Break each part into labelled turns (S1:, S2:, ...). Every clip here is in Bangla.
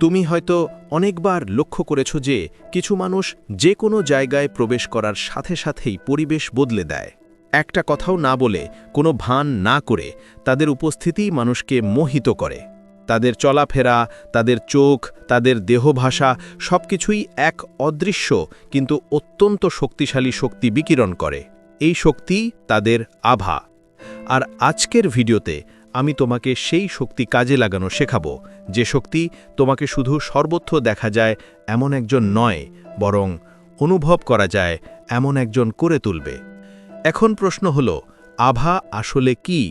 S1: তুমি হয়তো অনেকবার লক্ষ্য করেছ যে কিছু মানুষ যে কোনো জায়গায় প্রবেশ করার সাথে সাথেই পরিবেশ বদলে দেয়। একটা কথাও না বলে, কোনো ভান না করে তাদের উপস্থিতিই মানুষকে মোহিত করে। তাদের চলাফেরা, তাদের চোখ, তাদের দেহভাষা সবকিছুই এক অদৃশ্য কিন্তু অত্যন্ত শক্তিশালী শক্তি বিকিরণ করে। এই শক্তি তাদের আভা। আর আজকের ভিডিওতে আমি তোমাকে সেই শক্তি কাজে লাগানো শেখাবো। যে শক্তি তোমাকে শুধু সর্বত্র দেখা যায়, এমন একজন নয়, বরং অনুভব করা যায়, এমন একজন করে তুলবে। এখন প্রশ্ন হল, আভা আসলে কি?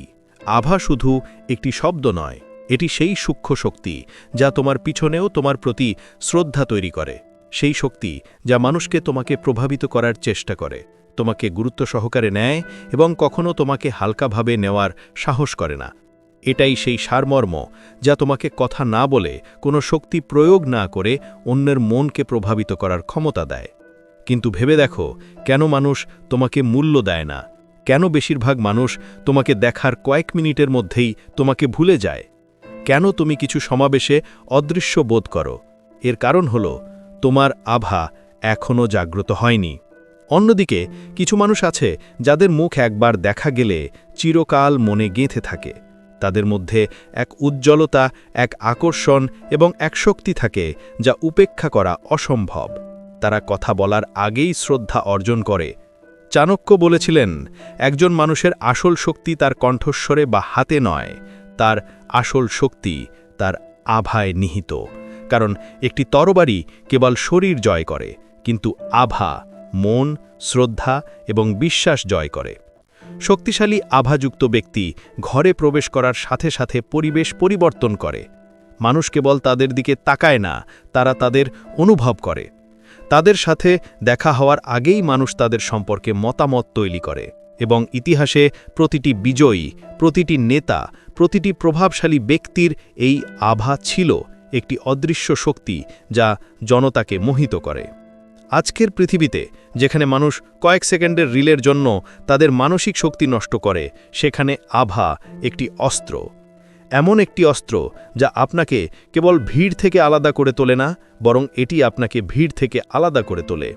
S1: আভা শুধু একটি শব্দ নয়, এটি সেই সূক্ষ্ম শক্তি যা তোমার পিছনেও তোমার প্রতি শ্রদ্ধা তৈরি করে। সেই শক্তি যা মানুষকে তোমাকে প্রভাবিত করার চেষ্টা করে, তোমাকে গুরুত্ব সহকারে নেয় এবং কখনো তোমাকে হালকাভাবে নেওয়ার সাহস করে না। এটাই সেই সারমর্ম যা তোমাকে কথা না বলে কোনো শক্তি প্রয়োগ না করে অন্যের মনকে প্রভাবিত করার ক্ষমতা দেয়। কিন্তু ভেবে দেখো, কেন মানুষ তোমাকে মূল্য দেয় না? কেন বেশিরভাগ মানুষ তোমাকে দেখার কয়েক মিনিটের মধ্যেই তোমাকে ভুলে যায়? কেন তুমি কিছু সমাবেশে অদৃশ্য বোধ করো? এর কারণ হল, তোমার আভা এখনও জাগ্রত হয়নি। অন্যদিকে, কিছু মানুষ আছে যাদের মুখ একবার দেখা গেলে চিরকাল মনে গেঁথে থাকে। তাদের মধ্যে এক উজ্জ্বলতা, এক আকর্ষণ এবং এক শক্তি থাকে যা উপেক্ষা করা অসম্ভব। তারা কথা বলার আগেই শ্রদ্ধা অর্জন করে। চাণক্য বলেছিলেন, একজন মানুষের আসল শক্তি তার কণ্ঠস্বরে বা হাতে নয়, তার আসল শক্তি তার আভায় নিহিত। কারণ একটি তরবারি কেবল শরীর জয় করে, কিন্তু আভা মন, শ্রদ্ধা এবং বিশ্বাস জয় করে। শক্তিশালী আভাযুক্ত ব্যক্তি ঘরে প্রবেশ করার সাথে সাথে পরিবেশ পরিবর্তন করে। মানুষ কেবল তাদের দিকে তাকায় না, তারা তাদের অনুভব করে। তাদের সাথে দেখা হওয়ার আগেই মানুষ তাদের সম্পর্কে মতামত তৈরি করে এবং ইতিহাসে প্রতিটি বিজয়ী, প্রতিটি নেতা, প্রতিটি প্রভাবশালী ব্যক্তির এই আভা ছিল একটি অদৃশ্য শক্তি যা জনতাকে মোহিত করে। আজকের পৃথিবীতে যেখানে মানুষ কয়েক সেকেন্ডের রিলের জন্য তাদের মানসিক শক্তি নষ্ট করে, সেখানে আভা একটি অস্ত্র। এমন একটি অস্ত্র যা আপনাকে কেবল ভিড় থেকে আলাদা করে তোলে না, বরং এটি আপনাকে ভিড় থেকে আলাদা করে তোলে।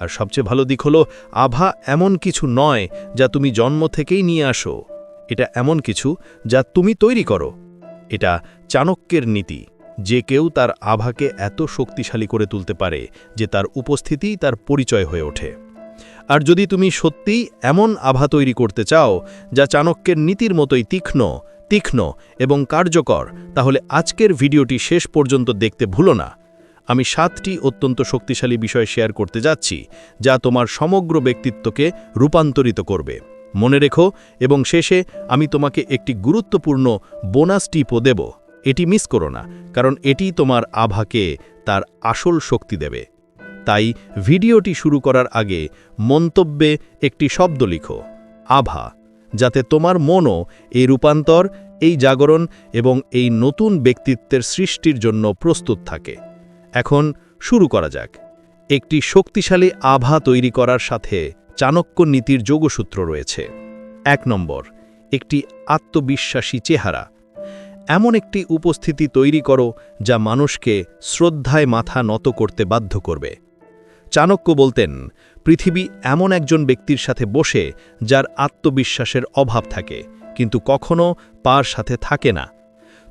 S1: আর সবচেয়ে ভালো দিক হল, আভা এমন কিছু নয় যা তুমি জন্ম থেকেই নিয়ে আসো। এটা এমন কিছু যা তুমি তৈরি করো। এটা চাণক্যের নীতি। যে কেউ তার আভাকে এত শক্তিশালী করে তুলতে পারে যে তার উপস্থিতিই তার পরিচয় হয়ে ওঠে। আর যদি তুমি সত্যিই এমন আভা তৈরি করতে চাও, যা চাণক্যের নীতির মতোই তীক্ষ্ণ তীক্ষ্ণ এবং কার্যকর, তাহলে আজকের ভিডিওটি শেষ পর্যন্ত দেখতে ভুলো না। আমি সাতটি অত্যন্ত শক্তিশালী বিষয় শেয়ার করতে যাচ্ছি, যা তোমার সমগ্র ব্যক্তিত্বকে রূপান্তরিত করবে। মনে রেখো, এবং শেষে আমি তোমাকে একটি গুরুত্বপূর্ণ বোনাস টিপও দেব। এটি মিস করো না, কারণ এটি তোমার আভাকে তার আসল শক্তি দেবে। তাই ভিডিওটি শুরু করার আগে মন্তব্যে একটি শব্দ লিখো, আভা, যাতে তোমার মনও এই রূপান্তর, এই জাগরণ এবং এই নতুন ব্যক্তিত্বের সৃষ্টির জন্য প্রস্তুত থাকে। এখন শুরু করা যাক। একটি শক্তিশালী আভা তৈরি করার সাথে চাণক্য নীতির যোগসূত্র রয়েছে। এক নম্বর, একটি আত্মবিশ্বাসী চেহারা। এমন একটি উপস্থিতি তৈরি করো যা মানুষকে শ্রদ্ধায় মাথা নত করতে বাধ্য করবে। চাণক্য বলতেন, পৃথিবী এমন একজন ব্যক্তির সাথে বসে যার আত্মবিশ্বাসের অভাব থাকে, কিন্তু কখনো পার সাথে থাকে না।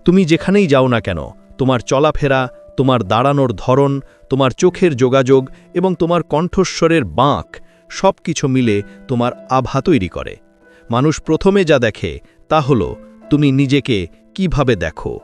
S1: তুমি যেখানেই যাও না কেন, তোমার চলাফেরা, তোমার দাঁড়ানোর ধরন, তোমার চোখের যোগাযোগ এবং তোমার কণ্ঠস্বরের বাঁক সব কিছু মিলে তোমার আভা তৈরি করে। মানুষ প্রথমে যা দেখে তা হল, তুমি নিজেকে কীভাবে দেখো?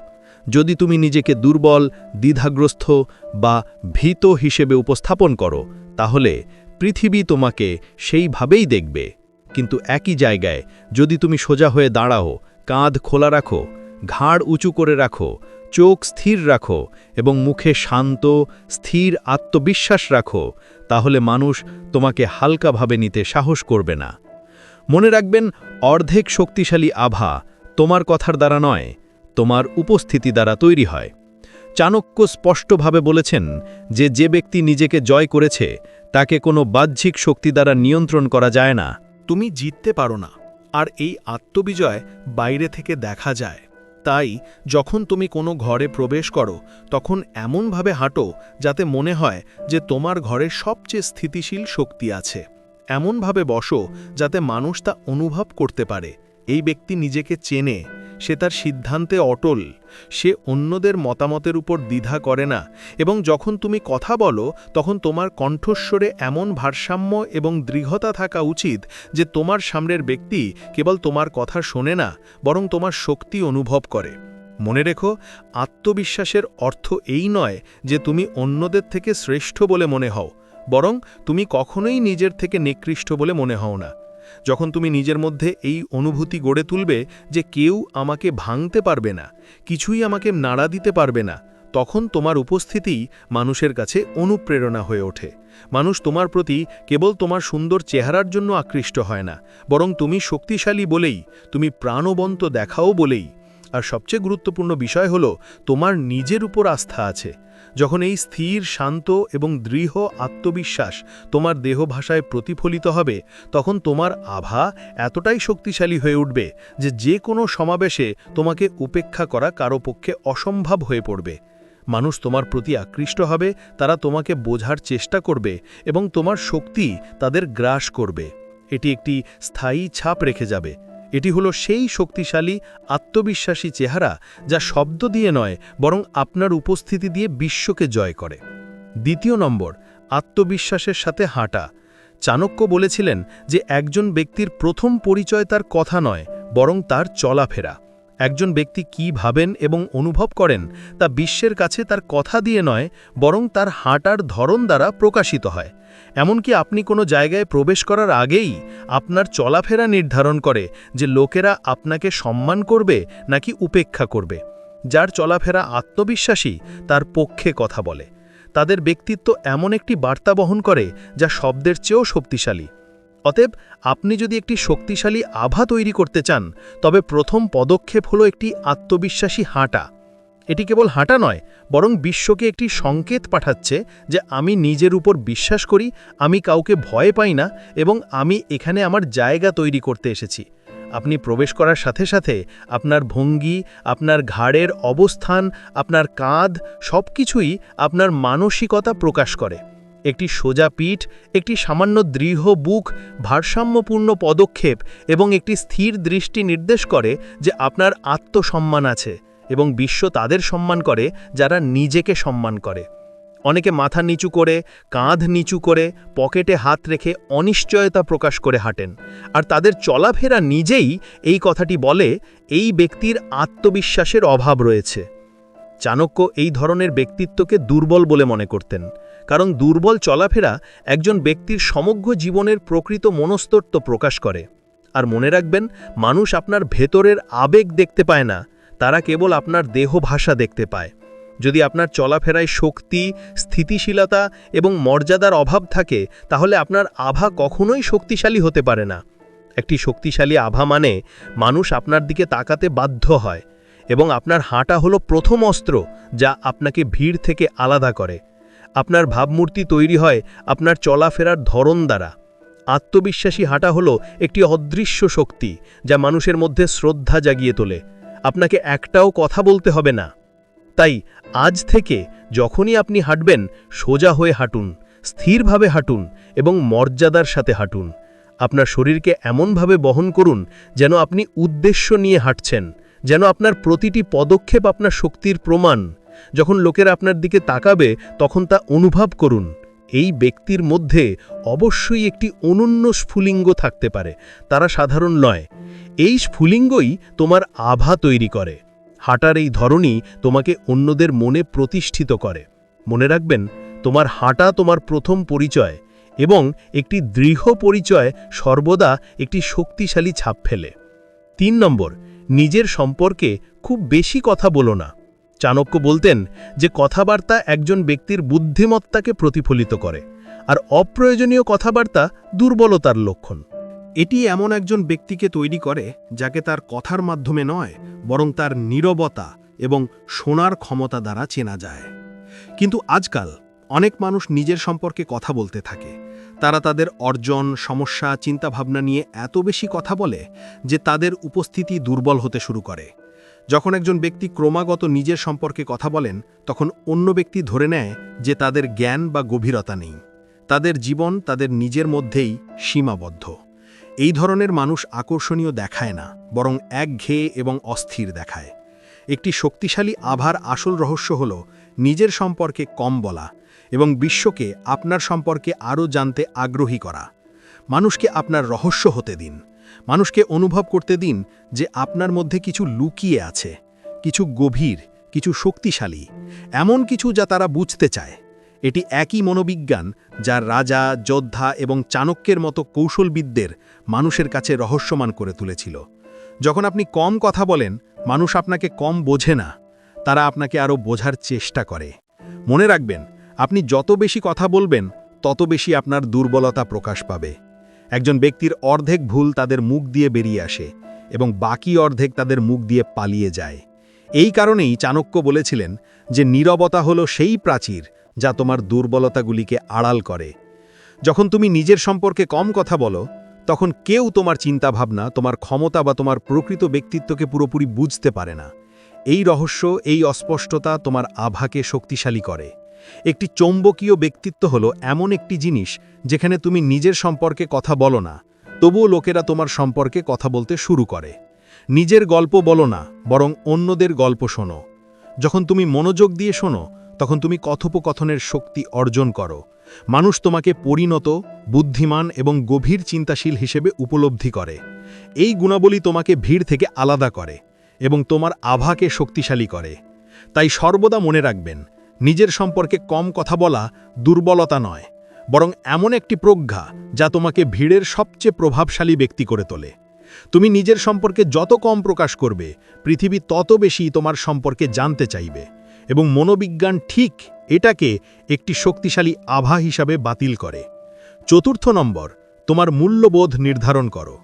S1: যদি তুমি নিজেকে দুর্বল, দ্বিধাগ্রস্ত বা ভীত হিসেবে উপস্থাপন করো, তাহলে পৃথিবী তোমাকে সেইভাবেই দেখবে। কিন্তু একই জায়গায় যদি তুমি সোজা হয়ে দাঁড়াও, কাঁধ খোলা রাখো, ঘাড় উঁচু করে রাখো, চোখ স্থির রাখো এবং মুখে শান্ত, স্থির আত্মবিশ্বাস রাখো, তাহলে মানুষ তোমাকে হালকাভাবে নিতে সাহস করবে না। মনে রাখবেন, অর্ধেক শক্তিশালী আভা তোমার কথার দ্বারা নয় তোমার উপস্থিতি দ্বারা তৈরি হয়। চাণক্য স্পষ্টভাবে বলেছেন যে যে ব্যক্তি নিজেকে জয় করেছে, তাকে কোনো বাহ্যিক শক্তি দ্বারা নিয়ন্ত্রণ করা যায় না।
S2: তুমি জিততে পারো না, আর এই আত্মবিজয় বাইরে থেকে দেখা যায়।
S1: তাই, যখন তুমি কোনো ঘরে প্রবেশ করো, তখন এমনভাবে হাঁটো, যাতে মনে হয় যে তোমার ঘরে সবচেয়ে স্থিতিশীল শক্তি আছে। এমনভাবে বসো, যাতে মানুষ তা অনুভব করতে পারে। এই ব্যক্তি নিজেকে চেনে, সে তার সিদ্ধান্তে অটল, সে অন্যদের মতামতের উপর দ্বিধা করে না এবং যখন তুমি কথা বলো, তখন তোমার কণ্ঠস্বরে এমন ভারসাম্য এবং দৃঢ়তা থাকা উচিত যে তোমার সামনের ব্যক্তি কেবল তোমার কথা শোনে না, বরং তোমার শক্তি অনুভব করে। মনে রেখো, আত্মবিশ্বাসের অর্থ এই নয় যে তুমি অন্যদের থেকে শ্রেষ্ঠ বলে মনে হও, বরং তুমি কখনোই নিজের থেকে নিকৃষ্ট বলে মনে হও না। যখন তুমি নিজের মধ্যে এই অনুভূতি গড়ে তুলবে যে কেউ আমাকে ভাঙতে পারবে না, কিছুই আমাকে নাড়া দিতে পারবে না, তখন তোমার উপস্থিতিই মানুষের কাছে অনুপ্রেরণা হয়ে ওঠে। মানুষ তোমার প্রতি কেবল তোমার সুন্দর চেহারার জন্য আকৃষ্ট হয় না, বরং তুমি শক্তিশালী বলেই, তুমি প্রাণবন্ত দেখাও বলেই। আর সবচেয়ে গুরুত্বপূর্ণ বিষয় হল, তোমার নিজের উপর আস্থা আছে। যখন এই স্থির, শান্ত এবং দৃঢ় আত্মবিশ্বাস তোমার দেহ ভাষায় প্রতিফলিত হবে, তখন তোমার আভা এতটাই শক্তিশালী হয়ে উঠবে যে যে কোনো সমাবেশে তোমাকে উপেক্ষা করা কারও পক্ষে অসম্ভব হয়ে পড়বে। মানুষ তোমার প্রতি আকৃষ্ট হবে, তারা তোমাকে বোঝার চেষ্টা করবে এবং তোমার শক্তি তাদের গ্রাস করবে। এটি একটি স্থায়ী ছাপ রেখে যাবে। এটি হলো সেই শক্তিশালী আত্মবিশ্বাসী চেহারা যা শব্দ দিয়ে নয়, বরং আপনার উপস্থিতি দিয়ে বিশ্বকে জয় করে। দ্বিতীয় নম্বর, আত্মবিশ্বাসের সাথে হাঁটা। চাণক্য বলেছিলেন যে একজন ব্যক্তির প্রথম পরিচয় তার কথা নয়, বরং তার চলাফেরা। একজন ব্যক্তি কি ভাবেন এবং অনুভব করেন তা বিশ্বের কাছে তার কথা দিয়ে নয়, বরং তার হাঁটার ধরন দ্বারা প্রকাশিত হয়। এমনকি আপনি কোনো জায়গায় প্রবেশ করার আগেই আপনার চলাফেরা নির্ধারণ করে যে লোকেরা আপনাকে সম্মান করবে নাকি উপেক্ষা করবে। যার চলাফেরা আত্মবিশ্বাসী, তার পক্ষে কথা বলে। তাদের ব্যক্তিত্ব এমন একটি বার্তা বহন করে যা শব্দের চেয়েও শক্তিশালী। অতএব আপনি যদি একটি শক্তিশালী আভা তৈরি করতে চান, তবে প্রথম পদক্ষেপ হলো একটি আত্মবিশ্বাসী হাঁটা। এটি কেবল হাঁটা নয়, বরং বিশ্বকে একটি সংকেত পাঠাচ্ছে যে আমি নিজের উপর বিশ্বাস করি, আমি কাউকে ভয় পাই না এবং আমি এখানে আমার জায়গা তৈরি করতে এসেছি। আপনি প্রবেশ করার সাথে সাথে আপনার ভঙ্গি, আপনার ঘাড়ের অবস্থান, আপনার কাঁধ সব কিছুই আপনার মানসিকতা প্রকাশ করে। একটি সোজা পিঠ, একটি সামান্য দৃঢ় বুক, ভারসাম্যপূর্ণ পদক্ষেপ এবং একটি স্থির দৃষ্টি নির্দেশ করে যে আপনার আত্মসম্মান আছে এবং বিশ্ব তাদের সম্মান করে যারা নিজেকে সম্মান করে। অনেকে মাথা নিচু করে, কাঁধ নিচু করে, পকেটে হাত রেখে অনিশ্চয়তা প্রকাশ করে হাঁটেন। আর তাদের চলাফেরা নিজেই এই কথাটি বলে, এই ব্যক্তির আত্মবিশ্বাসের অভাব রয়েছে। চাণক্য এই ধরনের ব্যক্তিত্বকে দুর্বল বলে মনে করতেন। কারণ দুর্বল চলাফেরা একজন ব্যক্তির সমগ্র জীবনের প্রকৃত মনস্তত্ব প্রকাশ করে। আর মনে রাখবেন, মানুষ আপনার ভেতরের আবেগ দেখতে পায় না, তারা কেবল আপনার দেহ ভাষা দেখতে পায়। যদি আপনার চলাফেরায় শক্তি, স্থিতিশীলতা এবং মর্যাদার অভাব থাকে, তাহলে আপনার আভা কখনোই শক্তিশালী হতে পারে না। একটি শক্তিশালী আভা মানে মানুষ আপনার দিকে তাকাতে বাধ্য হয় এবং আপনার হাঁটা হলো প্রথম অস্ত্র যা আপনাকে ভিড় থেকে আলাদা করে। আপনার ভাবমূর্তি তৈরি হয় আপনার চলাফেরার ধরন দ্বারা। আত্মবিশ্বাসী হাঁটা হলো একটি অদৃশ্য শক্তি যা মানুষের মধ্যে শ্রদ্ধা জাগিয়ে তোলে। আপনাকে একটাও কথা বলতে হবে না। তাই আজ থেকে যখনই আপনি হাঁটবেন, সোজা হয়ে হাঁটুন, স্থিরভাবে হাঁটুন এবং মর্যাদার সাথে হাঁটুন। আপনার শরীরকে এমনভাবে বহন করুন যেন আপনি উদ্দেশ্য নিয়ে হাঁটছেন, যেন আপনার প্রতিটি পদক্ষেপ আপনার শক্তির প্রমাণ। যখন লোকেরা আপনার দিকে তাকাবে, তখন তা অনুভব করুন। এই ব্যক্তির মধ্যে অবশ্যই একটি অনন্য স্ফুলিঙ্গ থাকতে পারে। তারা সাধারণ নয়। এই স্ফুলিঙ্গই তোমার আভা তৈরি করে। হাঁটার এই ধরনই তোমাকে অন্যদের মনে প্রতিষ্ঠিত করে। মনে রাখবেন, তোমার হাঁটা তোমার প্রথম পরিচয় এবং একটি দৃঢ় পরিচয় সর্বদা একটি শক্তিশালী ছাপ ফেলে। তিন নম্বর, নিজের সম্পর্কে খুব বেশি কথা বলো না। চাণক্য বলতেন যে কথাবার্তা একজন ব্যক্তির বুদ্ধিমত্তাকে প্রতিফলিত করে, আর অপ্রয়োজনীয় কথাবার্তা দুর্বলতার লক্ষণ।
S2: এটি এমন একজন ব্যক্তিকে তৈরি করে যাকে তার কথার মাধ্যমে নয়, বরং তার নীরবতা এবং শোনার ক্ষমতা দ্বারা চেনা যায়। কিন্তু আজকাল অনেক মানুষ নিজের সম্পর্কে কথা বলতে থাকে। তারা তাদের অর্জন, সমস্যা, চিন্তাভাবনা নিয়ে এত বেশি কথা বলে যে তাদের উপস্থিতি দুর্বল হতে শুরু করে। যখন একজন ব্যক্তি ক্রমাগত নিজের সম্পর্কে কথা বলেন, তখন অন্য ব্যক্তি ধরে নেয় যে তাদের জ্ঞান বা গভীরতা নেই। তাদের জীবন তাদের নিজের মধ্যেই সীমাবদ্ধ। এই ধরনের মানুষ আকর্ষণীয় দেখায় না, বরং একঘেয়ে এবং অস্থির দেখায়। একটি শক্তিশালী আভার আসল রহস্য হল নিজের সম্পর্কে কম বলা এবং বিশ্বকে আপনার সম্পর্কে আরও জানতে আগ্রহী করা। মানুষকে আপনার রহস্য হতে দিন। মানুষকে অনুভব করতে দিন যে আপনার মধ্যে কিছু লুকিয়ে আছে, কিছু গভীর, কিছু শক্তিশালী, এমন কিছু যা তারা বুঝতে চায়। এটি একই মনোবিজ্ঞান যা রাজা, যোদ্ধা এবং চাণক্যের মতো কৌশলবিদদের মানুষের কাছে রহস্যমান করে তুলেছিল। যখন আপনি কম কথা বলেন, মানুষ আপনাকে কম বোঝে না, তারা আপনাকে আরও বোঝার চেষ্টা করে। মনে রাখবেন, আপনি যত বেশি কথা বলবেন, তত বেশি আপনার দুর্বলতা প্রকাশ পাবে। একজন ব্যক্তির অর্ধেক ভুল তাদের মুখ দিয়ে বেরিয়ে আসে এবং বাকি অর্ধেক তাদের মুখ দিয়ে পালিয়ে যায়। এই কারণেই চাণক্য বলেছিলেন যে নীরবতা হলো সেই প্রাচীর যা তোমার দুর্বলতাগুলিকে আড়াল করে। যখন তুমি নিজের সম্পর্কে কম কথা বলো, তখন কেউ তোমার চিন্তাভাবনা, তোমার ক্ষমতা বা তোমার প্রকৃত ব্যক্তিত্বকে পুরোপুরি বুঝতে পারে না। এই রহস্য, এই অস্পষ্টতা তোমার আভাকে শক্তিশালী করে। একটি চৌম্বকীয় ব্যক্তিত্ব হলো এমন একটি জিনিস যেখানে তুমি নিজের সম্পর্কে কথা বলো না, তবুও লোকেরা তোমার সম্পর্কে কথা বলতে শুরু করে। নিজের গল্প বলো না, বরং অন্যদের গল্প শোনো। যখন তুমি মনোযোগ দিয়ে শোনো, তখন তুমি কথোপকথনের শক্তি অর্জন করো। মানুষ তোমাকে পরিণত, বুদ্ধিমান এবং গভীর চিন্তাশীল হিসেবে উপলব্ধি করে। এই গুণাবলী তোমাকে ভিড় থেকে আলাদা করে এবং তোমার আভাকে শক্তিশালী করে। তাই সর্বদা মনে রাখবেন নিজের সম্পর্কে কম কথা বলা দুর্বলতা নয়, বরং এমন একটি প্রজ্ঞা যা তোমাকে ভিড়ের সবচেয়ে প্রভাবশালী ব্যক্তি করে তোলে। তুমি নিজের সম্পর্কে যত কম প্রকাশ করবে, পৃথিবী তত বেশি তোমার সম্পর্কে জানতে চাইবে, এবং মনোবিজ্ঞান ঠিক এটাকে একটি শক্তিশালী আভা হিসাবে বাতিল করে। চতুর্থ নম্বর, তোমার মূল্যবোধ নির্ধারণ করো।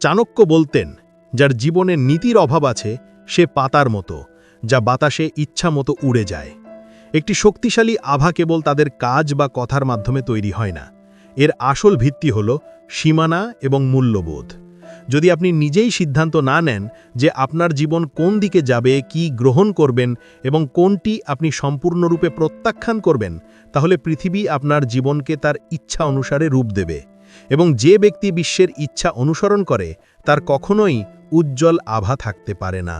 S2: চাণক্য বলতেন, যার জীবনে নীতির অভাব আছে, সে পাতার মতো, যা বাতাসে ইচ্ছা মতো উড়ে যায়। একটি শক্তিশালী আভা কেবল তাদের কাজ বা কথার মাধ্যমে তৈরি হয় না। এর আসল ভিত্তি হল সীমানা এবং মূল্যবোধ। যদি আপনি নিজেই সিদ্ধান্ত না নেন যে আপনার জীবন কোন দিকে যাবে, কি গ্রহণ করবেন এবং কোনটি আপনি সম্পূর্ণরূপে প্রত্যাখ্যান করবেন, তাহলে পৃথিবী আপনার জীবনকে তার ইচ্ছা অনুসারে রূপ দেবে এবং যে ব্যক্তি বিশ্বের ইচ্ছা অনুসরণ করে, তার কখনোই উজ্জ্বল আভা থাকতে পারে না।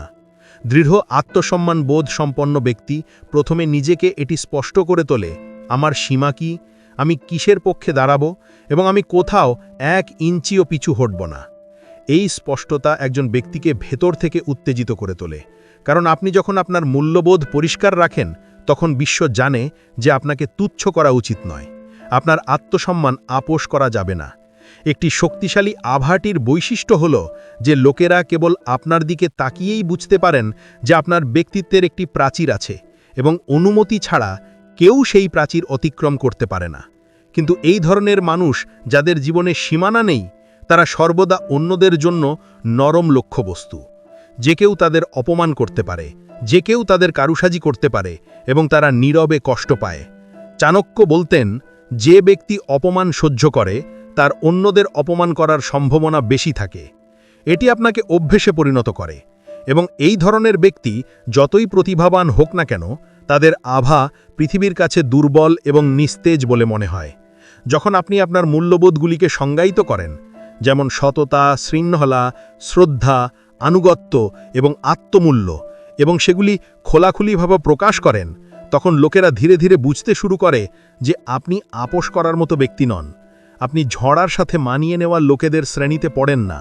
S2: দৃঢ় আত্মসম্মান বোধ সম্পন্ন ব্যক্তি প্রথমে নিজেকে এটি স্পষ্ট করে তোলে, আমার সীমা কি? আমি কিসের পক্ষে দাঁড়াবো? এবং আমি কোথাও এক ইঞ্চিও পিছু হটব না। এই স্পষ্টতা একজন ব্যক্তিকে ভেতর থেকে উত্তেজিত করে তোলে। কারণ আপনি যখন আপনার মূল্যবোধ পরিষ্কার রাখেন, তখন বিশ্ব জানে যে আপনাকে তুচ্ছ করা উচিত নয়। আপনার আত্মসম্মান আপোষ করা যাবে না। একটি শক্তিশালী আভাটির বৈশিষ্ট্য হল যে লোকেরা কেবল আপনার দিকে তাকিয়েই বুঝতে পারেন যে আপনার ব্যক্তিত্বের একটি প্রাচীর আছে এবং অনুমতি ছাড়া কেউ সেই প্রাচীর অতিক্রম করতে পারে না। কিন্তু এই ধরনের মানুষ যাদের জীবনে সীমানা নেই, তারা সর্বদা অন্যদের জন্য নরম লক্ষ্যবস্তু। যে কেউ তাদের অপমান করতে পারে, যে কেউ তাদের কারুসাজি করতে পারে এবং তারা নীরবে কষ্ট পায়। চাণক্য বলতেন, যে ব্যক্তি অপমান সহ্য করে তার অন্যদের অপমান করার সম্ভাবনা বেশি থাকে। এটি আপনাকে অভ্যেসে পরিণত করে এবং এই ধরনের ব্যক্তি যতই প্রতিভাবান হোক না কেন, তাদের আভা পৃথিবীর কাছে দুর্বল এবং নিস্তেজ বলে মনে হয়। যখন আপনি আপনার মূল্যবোধগুলিকে সংজ্ঞায়িত করেন, যেমন সততা, শৃঙ্খলা, শ্রদ্ধা, আনুগত্য এবং আত্মমূল্য, এবং সেগুলি খোলাখুলিভাবে প্রকাশ করেন, তখন লোকেরা ধীরে ধীরে বুঝতে শুরু করে যে আপনি আপোষ করার মতো ব্যক্তি নন। আপনি ঝড়ার সাথে মানিয়ে নেওয়া লোকেদের শ্রেণীতে পড়েন না।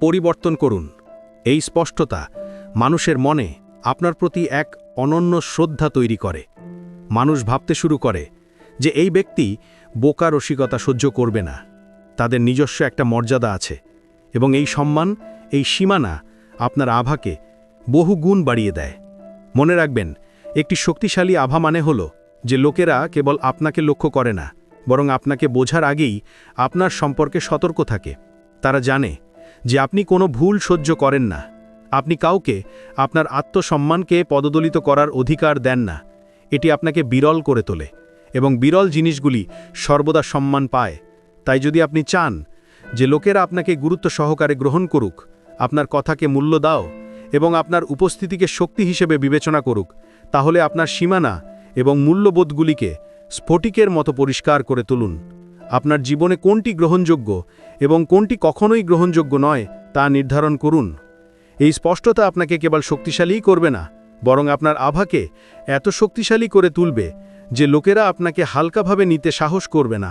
S1: পরিবর্তন করুন। এই স্পষ্টতা মানুষের মনে আপনার প্রতি এক অনন্য শ্রদ্ধা তৈরি করে। মানুষ ভাবতে শুরু করে যে এই ব্যক্তি বোকা রসিকতা সহ্য করবে না। তাদের নিজস্ব একটা মর্যাদা আছে এবং এই সম্মান, এই সীমানা আপনার আভাকে বহু গুণ বাড়িয়ে দেয়। মনে রাখবেন, একটি শক্তিশালী আভা মানে হল যে লোকেরা কেবল আপনাকে লক্ষ্য করে না বরং আপনাকে বোঝার আগেই আপনার সম্পর্কে সতর্ক থাকে। তারা জানে যে আপনি কোনো ভুল সহ্য করেন না। আপনি কাউকে আপনার আত্মসম্মানকে পদদলিত করার অধিকার দেন না। এটি আপনাকে বিরল করে তোলে এবং বিরল জিনিসগুলি সর্বদা সম্মান পায়। তাই যদি আপনি চান যে লোকেরা আপনাকে গুরুত্ব সহকারে গ্রহণ করুক, আপনার কথাকে মূল্য দাও
S2: এবং আপনার উপস্থিতিকে শক্তি হিসেবে বিবেচনা করুক, তাহলে আপনার সীমানা এবং মূল্যবোধগুলিকে স্ফটিকের মতো পরিষ্কার করে তুলুন। আপনার জীবনে কোনটি গ্রহণযোগ্য এবং কোনটি কখনোই গ্রহণযোগ্য নয়, তা নির্ধারণ করুন। এই স্পষ্টতা আপনাকে কেবল শক্তিশালীই করবে না, বরং আপনার আভাকে এত শক্তিশালী করে তুলবে যে লোকেরা আপনাকে হালকাভাবে নিতে সাহস করবে না।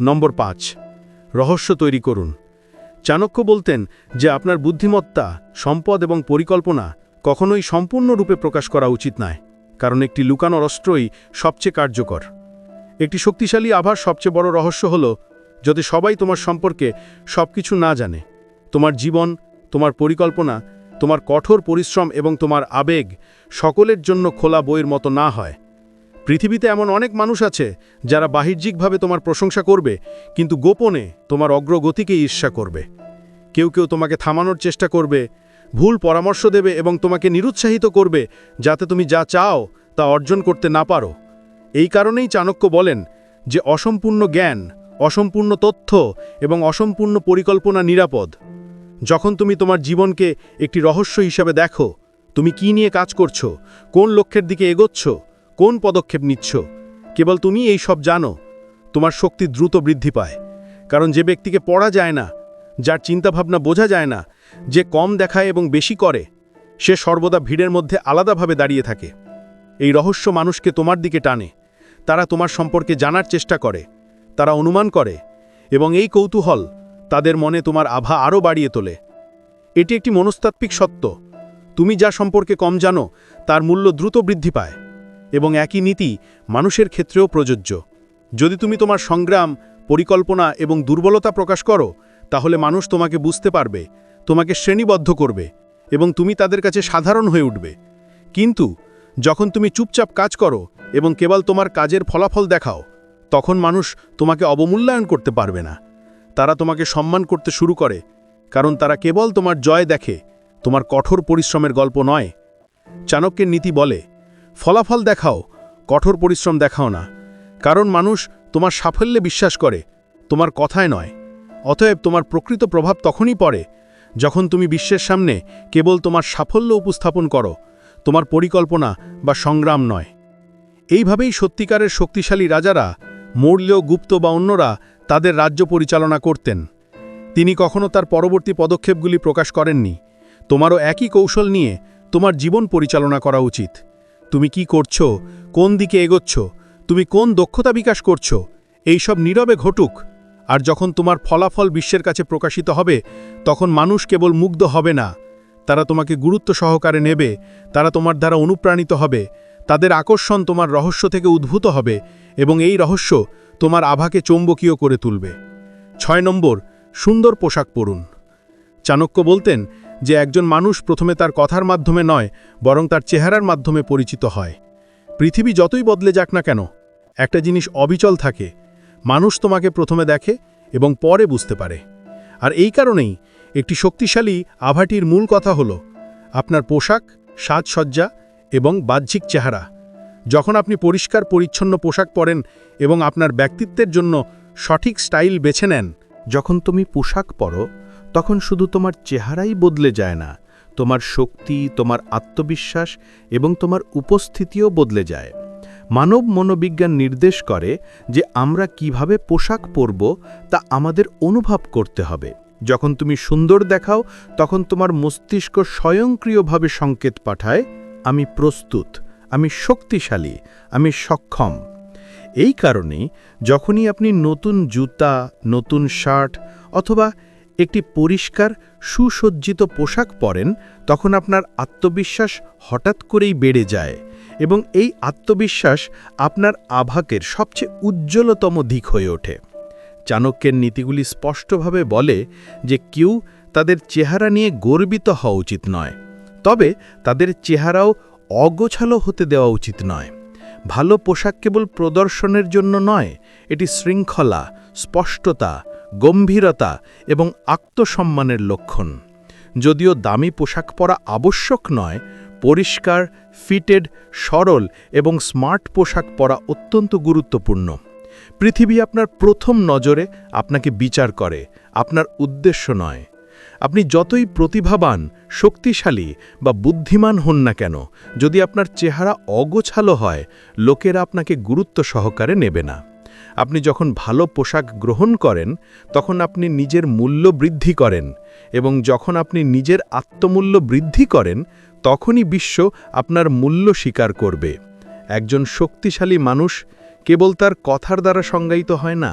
S2: নম্বর পাঁচ, রহস্য তৈরি করুন। চাণক্য বলতেন যে আপনার বুদ্ধিমত্তা, সম্পদ এবং পরিকল্পনা কখনোই সম্পূর্ণরূপে প্রকাশ করা উচিত নয়। কারণ একটি লুকানোর অস্ত্রই সবচেয়ে কার্যকর। একটি শক্তিশালী আভার সবচেয়ে বড় রহস্য হল, যদি সবাই তোমার সম্পর্কে সবকিছু না জানে, তোমার জীবন, তোমার পরিকল্পনা, তোমার কঠোর পরিশ্রম এবং তোমার আবেগ সকলের জন্য খোলা বইয়ের মতো না হয়। পৃথিবীতে এমন অনেক মানুষ আছে যারা বাহ্যিকভাবে তোমার প্রশংসা করবে, কিন্তু গোপনে তোমার অগ্রগতিকে ঈর্ষা করবে। কেউ কেউ তোমাকে থামানোর চেষ্টা করবে ভুল পরামর্শ দেবে এবং তোমাকে নিরুৎসাহিত করবে, যাতে তুমি যা চাও তা অর্জন করতে না পারো। এই কারণেই চাণক্য বলেন যে অসম্পূর্ণ জ্ঞান, অসম্পূর্ণ তথ্য এবং অসম্পূর্ণ পরিকল্পনা নিরাপদ। যখন তুমি তোমার জীবনকে একটি রহস্য হিসাবে দেখো, তুমি কি নিয়ে কাজ করছ, কোন লক্ষ্যের দিকে এগোচ্ছ, কোন পদক্ষেপ নিচ্ছ, কেবল তুমি এই সব জানো। তোমার শক্তি দ্রুত বৃদ্ধি পায়, কারণ যে ব্যক্তিকে পড়া যায় না, যার চিন্তাভাবনা বোঝা যায় না যে কম দেখায় এবং বেশি করে, সে সর্বদা ভিড়ের মধ্যে আলাদাভাবে দাঁড়িয়ে থাকে। এই রহস্য মানুষকে তোমার দিকে টানে, তারা তোমার সম্পর্কে জানার চেষ্টা করে, তারা অনুমান করে, এবং এই কৌতূহল তাদের মনে তোমার আভা আরও বাড়িয়ে তোলে। এটি একটি মনস্তাত্ত্বিক সত্য। তুমি যা সম্পর্কে কম জানো, তার মূল্য দ্রুত বৃদ্ধি পায়, এবং একই নীতি মানুষের ক্ষেত্রেও প্রযোজ্য। যদি তুমি তোমার সংগ্রাম, পরিকল্পনা এবং দুর্বলতা প্রকাশ করো, তাহলে মানুষ তোমাকে বুঝতে পারবে তোমাকে শ্রেণীবদ্ধ করবে এবং তুমি তাদের কাছে সাধারণ হয়ে উঠবে। কিন্তু যখন তুমি চুপচাপ কাজ করো এবং কেবল তোমার কাজের ফলাফল দেখাও, তখন মানুষ তোমাকে অবমূল্যায়ন করতে পারবে না। তারা তোমাকে সম্মান করতে শুরু করে, কারণ তারা কেবল তোমার জয় দেখে, তোমার কঠোর পরিশ্রমের গল্প নয়। চাণক্যের নীতি বলে, ফলাফল দেখাও, কঠোর পরিশ্রম দেখাও না। কারণ মানুষ তোমার সাফল্যে বিশ্বাস করে, তোমার কথায় নয়। অতএব তোমার প্রকৃত প্রভাব তখনই পড়ে যখন তুমি বিশ্বের সামনে কেবল তোমার সাফল্য উপস্থাপন করো, তোমার পরিকল্পনা বা সংগ্রাম নয়। এইভাবেই সত্যিকারের শক্তিশালী রাজারা, মৌর্য, গুপ্ত বা অন্যরা তাদের রাজ্য পরিচালনা করতেন। তিনি কখনো তার পরবর্তী পদক্ষেপগুলি প্রকাশ করেননি। তোমারও একই কৌশল নিয়ে তোমার জীবন পরিচালনা করা উচিত। তুমি কি করছ? কোন দিকে এগোচ্ছ? তুমি কোন দক্ষতা বিকাশ করছ? এইসব নীরবে ঘটুক। আর যখন তোমার ফলাফল বিশ্বের কাছে প্রকাশিত হবে, তখন মানুষ কেবল মুগ্ধ হবে না। তারা তোমাকে গুরুত্ব সহকারে নেবে, তারা তোমার দ্বারা অনুপ্রাণিত হবে। তাদের আকর্ষণ তোমার রহস্য থেকে উদ্ভূত হবে এবং এই রহস্য তোমার আভাকে চৌম্বকীয় করে তুলবে। ছয় নম্বর, সুন্দর পোশাক পরুন। চাণক্য বলতেন যে একজন মানুষ প্রথমে তার কথার মাধ্যমে নয়, বরং তার চেহারার মাধ্যমে পরিচিত হয়। পৃথিবী যতই বদলে যাক না কেন, একটা জিনিস অবিচল থাকে মানুষ তোমাকে প্রথমে দেখে এবং পরে বুঝতে পারে। আর এই কারণেই একটি শক্তিশালী আভাটির মূল কথা হল আপনার পোশাক, সাজসজ্জা এবং বাহ্যিক চেহারা। যখন আপনি পরিষ্কার, পরিচ্ছন্ন পোশাক পরেন এবং আপনার ব্যক্তিত্বের জন্য সঠিক স্টাইল বেছে নেন,
S1: যখন তুমি পোশাক পরো, তখন শুধু তোমার চেহারাই বদলে যায় না, তোমার শক্তি, তোমার আত্মবিশ্বাস এবং তোমার উপস্থিতিও বদলে যায়। মানব মনোবিজ্ঞান নির্দেশ করে যে আমরা কীভাবে পোশাক পরব তা আমাদের অনুভব করতে হবে। যখন তুমি সুন্দর দেখাও, তখন তোমার মস্তিষ্ক স্বয়ংক্রিয়ভাবে সংকেত পাঠায়, আমি প্রস্তুত, আমি শক্তিশালী, আমি সক্ষম। এই কারণেই যখনই আপনি নতুন জুতা, নতুন শার্ট অথবা একটি পরিষ্কার, সুসজ্জিত পোশাক পরেন, তখন আপনার আত্মবিশ্বাস হঠাৎ করেই বেড়ে যায়। এবং এই আত্মবিশ্বাস আপনার আভাকের সবচেয়ে উজ্জ্বলতম দিক হয়ে ওঠে। চাণক্যের নীতিগুলি স্পষ্টভাবে বলে যে কেউ তাদের চেহারা নিয়ে গর্বিত হওয়া উচিত নয়, তবে তাদের চেহারাও অগোছালো হতে দেওয়া উচিত নয়। ভালো পোশাক কেবল প্রদর্শনের জন্য নয়, এটি শৃঙ্খলা, স্পষ্টতা, গম্ভীরতা এবং আত্মসম্মানের লক্ষণ। যদিও দামি পোশাক পরা আবশ্যক নয় পরিষ্কার, ফিটেড, সরল এবং স্মার্ট পোশাক পরা অত্যন্ত গুরুত্বপূর্ণ। পৃথিবী আপনার প্রথম নজরে আপনাকে বিচার করে, আপনার উদ্দেশ্য নয়। আপনি যতই প্রতিভাবান, শক্তিশালী বা বুদ্ধিমান হন না কেন, যদি আপনার চেহারা অগোছালো হয়, লোকেরা আপনাকে গুরুত্ব সহকারে নেবে না। আপনি যখন ভালো পোশাক গ্রহণ করেন, তখন আপনি নিজের মূল্য বৃদ্ধি করেন এবং যখন আপনি নিজের আত্মমূল্য বৃদ্ধি করেন, তখনই বিশ্ব আপনার মূল্য স্বীকার করবে। একজন শক্তিশালী মানুষ কেবল তার কথার দ্বারা সংজ্ঞায়িত হয় না,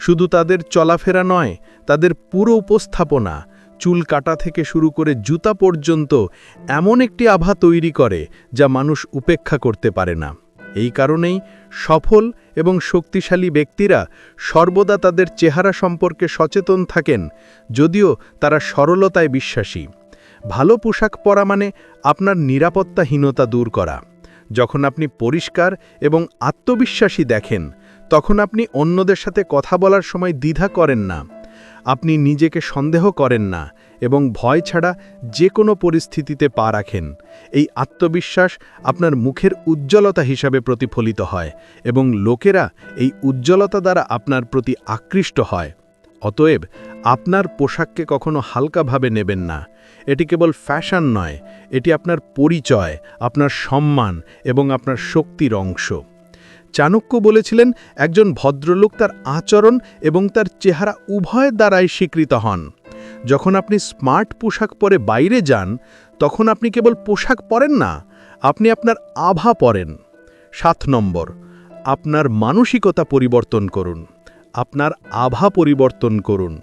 S1: শুধু তাদের চলাফেরা নয়, তাদের পুরো উপস্থাপনা, চুল কাটা থেকে শুরু করে জুতা পর্যন্ত এমন একটি আভা তৈরি করে যা মানুষ উপেক্ষা করতে পারে না। এই কারণেই সফল এবং শক্তিশালী ব্যক্তিরা সর্বদা তাদের চেহারা সম্পর্কে সচেতন থাকেন, যদিও তারা সরলতায় বিশ্বাসী। ভালো পোশাক পরা মানে আপনার নিরাপত্তাহীনতা দূর করা। যখন আপনি পরিষ্কার এবং আত্মবিশ্বাসী দেখেন, তখন আপনি অন্যদের সাথে কথা বলার সময় দ্বিধা করেন না। আপনি নিজেকে সন্দেহ করেন না এবং ভয় ছাড়া যে কোনো পরিস্থিতিতে পা রাখেন। এই আত্মবিশ্বাস আপনার মুখের উজ্জ্বলতা হিসাবে প্রতিফলিত হয় এবং লোকেরা এই উজ্জ্বলতা দ্বারা আপনার প্রতি আকৃষ্ট হয়। অতএব আপনার পোশাককে কখনো হালকাভাবে নেবেন না। এটি কেবল ফ্যাশন নয়, এটি আপনার পরিচয়, আপনার সম্মান এবং আপনার শক্তির অংশ। চাণক্য বলেছিলেন, একজন ভদ্রলোক তার আচরণ এবং তার চেহারা উভয় দ্বারাই স্বীকৃত হন। যখন আপনি স্মার্ট পোশাক পরে বাইরে যান, তখন আপনি কেবল পোশাক পরেন না, আপনি আপনার আভা পরেন। সাত নম্বর, আপনার মানসিকতা পরিবর্তন করুন, আপনার আভা পরিবর্তন করুন।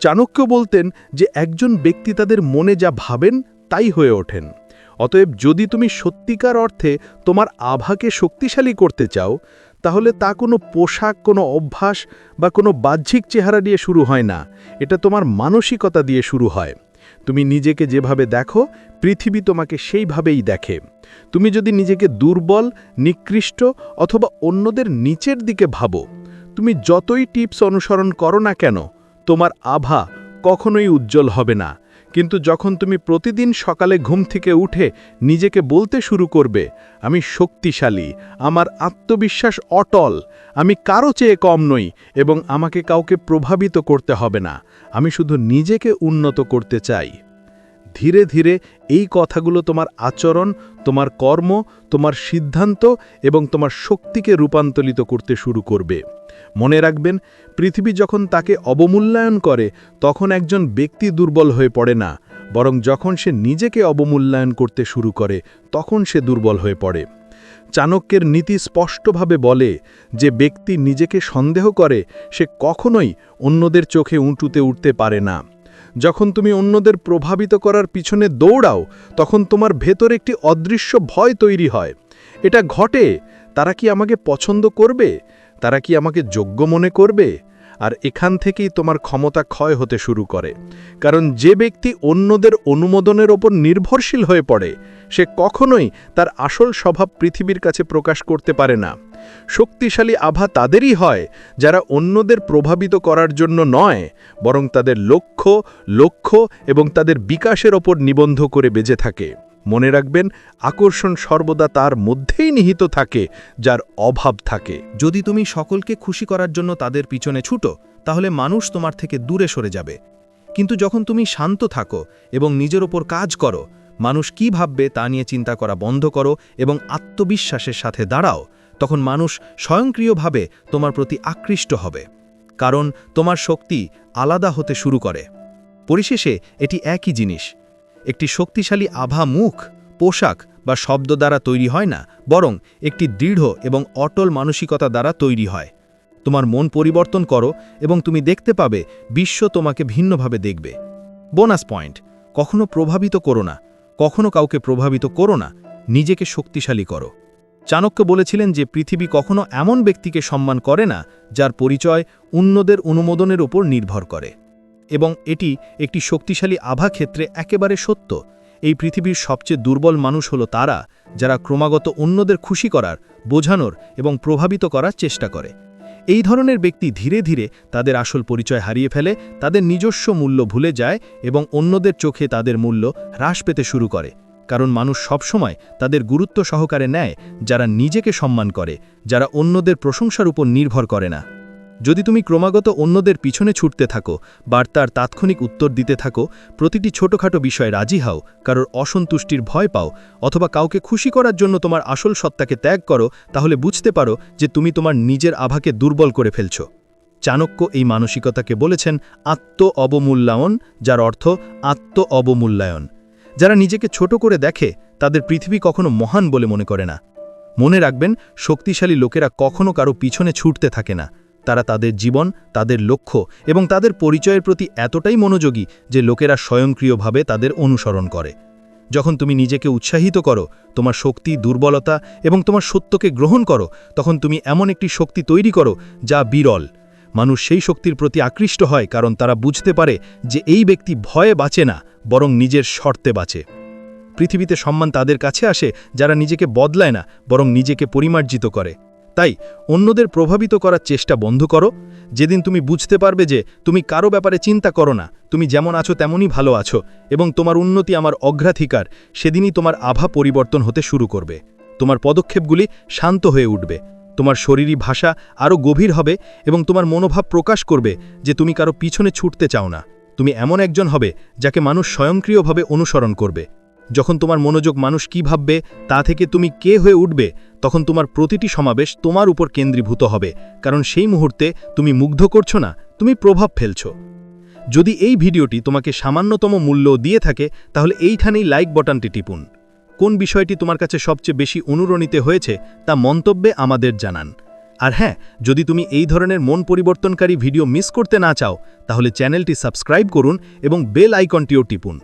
S1: চাণক্য বলতেন যে, একজন ব্যক্তি তাদের মনে যা ভাবেন, তাই হয়ে ওঠেন। অতএব যদি তুমি সত্যিকার অর্থে তোমার আভাকে শক্তিশালী করতে চাও, তাহলে তা কোনো পোশাক, কোনো অভ্যাস বা কোনো বাহ্যিক চেহারা দিয়ে শুরু হয় না। এটা তোমার মানসিকতা দিয়ে শুরু হয়। তুমি নিজেকে যেভাবে দেখো, পৃথিবী তোমাকে সেইভাবেই দেখে। তুমি যদি নিজেকে দুর্বল, নিকৃষ্ট অথবা অন্যদের নিচের দিকে ভাবো, তুমি যতই টিপস অনুসরণ করো না কেন, তোমার আভা কখনোই উজ্জ্বল হবে না। কিন্তু যখন তুমি প্রতিদিন সকালে ঘুম থেকে উঠে নিজেকে বলতে শুরু করবে, আমি শক্তিশালী, আমার আত্মবিশ্বাস অটল, আমি কারও চেয়ে কম নই এবং আমাকে কাউকে প্রভাবিত করতে হবে না, আমি শুধু নিজেকে উন্নত করতে চাই। ধীরে ধীরে এই কথাগুলো তোমার আচরণ, তোমার কর্ম, তোমার সিদ্ধান্ত এবং তোমার শক্তিকে রূপান্তরিত করতে শুরু করবে। মনে রাখবেন, পৃথিবী যখন তাকে অবমূল্যায়ন করে, তখন একজন ব্যক্তি দুর্বল হয়ে পড়ে না, বরং যখন সে নিজেকে অবমূল্যায়ন করতে শুরু করে, তখন সে দুর্বল হয়ে পড়ে। চাণক্যের নীতি স্পষ্টভাবে বলে যে, ব্যক্তি নিজেকে সন্দেহ করে, সে কখনোই অন্যদের চোখে উঁটুতে উঠতে পারে না। যখন তুমি অন্যদের প্রভাবিত করার পিছনে দৌড়াও, তখন তোমার ভেতর একটি অদৃশ্য ভয় তৈরি হয়। এটা ঘটে, তারা কি আমাকে পছন্দ করবে? তারা কি আমাকে যোগ্য মনে করবে? আর এখান থেকেই তোমার ক্ষমতা ক্ষয় হতে শুরু করে। কারণ যে ব্যক্তি অন্যদের অনুমোদনের ওপর নির্ভরশীল হয়ে পড়ে, সে কখনোই তার আসল স্বভাব পৃথিবীর কাছে প্রকাশ করতে পারে না। শক্তিশালী আভা তাদেরই হয়, যারা অন্যদের প্রভাবিত করার জন্য নয়, বরং তাদের লক্ষ্য লক্ষ্য এবং তাদের বিকাশের ওপর নিবন্ধ করে বেজে থাকে। মনে রাখবেন, আকর্ষণ সর্বদা তার মধ্যেই নিহিত থাকে, যার অভাব থাকে।
S3: যদি তুমি সকলকে খুশি করার জন্য তাদের পিছনে ছুটো, তাহলে মানুষ তোমার থেকে দূরে সরে যাবে। কিন্তু যখন তুমি শান্ত থাকো এবং নিজের ওপর কাজ করো, মানুষ কি ভাববে তা নিয়ে চিন্তা করা বন্ধ করো এবং আত্মবিশ্বাসের সাথে দাঁড়াও, তখন মানুষ স্বয়ংক্রিয়ভাবে তোমার প্রতি আকৃষ্ট হবে। কারণ তোমার শক্তি আলাদা হতে শুরু করে। পরিশেষে এটি একই জিনিস একটি শক্তিশালী আভা মুখ, পোশাক বা শব্দ দ্বারা তৈরি হয় না, বরং একটি দৃঢ় এবং অটল মানসিকতা দ্বারা তৈরি হয়। তোমার মন পরিবর্তন করো এবং তুমি দেখতে পাবে বিশ্ব তোমাকে ভিন্নভাবে দেখবে। বোনাস পয়েন্ট, কখনো প্রভাবিত করো না, কখনো কাউকে প্রভাবিত করো না, নিজেকে শক্তিশালী করো। চাণক্য বলেছিলেন যে পৃথিবী কখনো এমন ব্যক্তিকে সম্মান করে না, যার পরিচয় অন্যদের অনুমোদনের ওপর নির্ভর করে। এবং এটি একটি শক্তিশালী আভা ক্ষেত্রে একেবারে সত্য। এই পৃথিবীর সবচেয়ে দুর্বল মানুষ হলো তারা, যারা ক্রমাগত অন্যদের খুশি করার, বোঝানোর এবং প্রভাবিত করার চেষ্টা করে। এই ধরনের ব্যক্তি ধীরে ধীরে তাদের আসল পরিচয় হারিয়ে ফেলে, তাদের নিজস্ব মূল্য ভুলে যায় এবং অন্যদের চোখে তাদের মূল্য হ্রাস পেতে শুরু করে। কারণ মানুষ সবসময় তাদের গুরুত্ব সহকারে নেয়, যারা নিজেকে সম্মান করে, যারা অন্যদের প্রশংসার উপর নির্ভর করে না। যদি তুমি ক্রমাগত অন্যদের পিছনে ছুটতে থাকো, বার্তার তাৎক্ষণিক উত্তর দিতে থাকো, প্রতিটি ছোটখাটো বিষয়ে রাজি হও, কারোর অসন্তুষ্টির ভয় পাও, অথবা কাউকে খুশি করার জন্য তোমার আসল সত্তাকে ত্যাগ করো, তাহলে বুঝতে পারো যে তুমি তোমার নিজের আভাকে দুর্বল করে ফেলছ। চাণক্য এই মানসিকতাকে বলেছেন আত্ম অবমূল্যায়ন যার অর্থ আত্ম অবমূল্যায়ন যারা নিজেকে ছোট করে দেখে, তাদের পৃথিবী কখনো মহান বলে মনে করে না। মনে রাখবেন, শক্তিশালী লোকেরা কখনো কারও পিছনে ছুটতে থাকে না। তারা তাদের জীবন, তাদের লক্ষ্য এবং তাদের পরিচয়ের প্রতি এতটাই মনোযোগী যে লোকেরা স্বয়ংক্রিয়ভাবে তাদের অনুসরণ করে। যখন তুমি নিজেকে উৎসাহিত করো, তোমার শক্তি, দুর্বলতা এবং তোমার সত্যকে গ্রহণ করো, তখন তুমি এমন একটি শক্তি তৈরি করো যা বিরল। মানুষ সেই শক্তির প্রতি আকৃষ্ট হয় কারণ তারা বুঝতে পারে যে এই ব্যক্তি ভয়ে বাঁচে না, বরং নিজের শর্তে বাঁচে। পৃথিবীতে সম্মান তাদের কাছে আসে যারা নিজেকে বদলায় না, বরং নিজেকে পরিমার্জিত করে। তাই অন্যদের প্রভাবিত করার চেষ্টা বন্ধ করো। যেদিন তুমি বুঝতে পারবে যে তুমি কারও ব্যাপারে চিন্তা করো না, তুমি যেমন আছো তেমনই ভালো আছো এবং তোমার উন্নতি আমার অগ্রাধিকার, সেদিনই তোমার আভা পরিবর্তন হতে শুরু করবে। তোমার পদক্ষেপগুলি শান্ত হয়ে উঠবে, তোমার শরীরী ভাষা আরও গভীর হবে এবং তোমার মনোভাব প্রকাশ করবে যে তুমি কারও পিছনে ছুটতে চাও না। তুমি এমন একজন হবে যাকে মানুষ স্বয়ংক্রিয়ভাবে অনুসরণ করবে। যখন তোমার মনোযোগ মানুষ কি ভাববে তা থেকে তুমি কে হয়ে উঠবে তখন তোমার প্রতিটি সমাবেশ তোমার উপর কেন্দ্রীভূত হবে, কারণ সেই মুহূর্তে তুমি মুগ্ধ করছ না, তুমি প্রভাব ফেলছো। যদি এই ভিডিওটি তোমাকে সামান্যতম মূল্য দিয়ে থাকে, তাহলে এইখানেই লাইক বটনটি টিপুন। কোন বিষয়টি তোমার কাছে সবচেয়ে বেশি অনুরণিত হয়েছে, তা মন্তব্যে আমাদের জানান। আর হ্যাঁ যদি তুমি এই ধরনের মন পরিবর্তনকারী ভিডিও মিস করতে না চাও, তাহলে চ্যানেলটি সাবস্ক্রাইব করুন এবং বেল আইকনটিও টিপুন।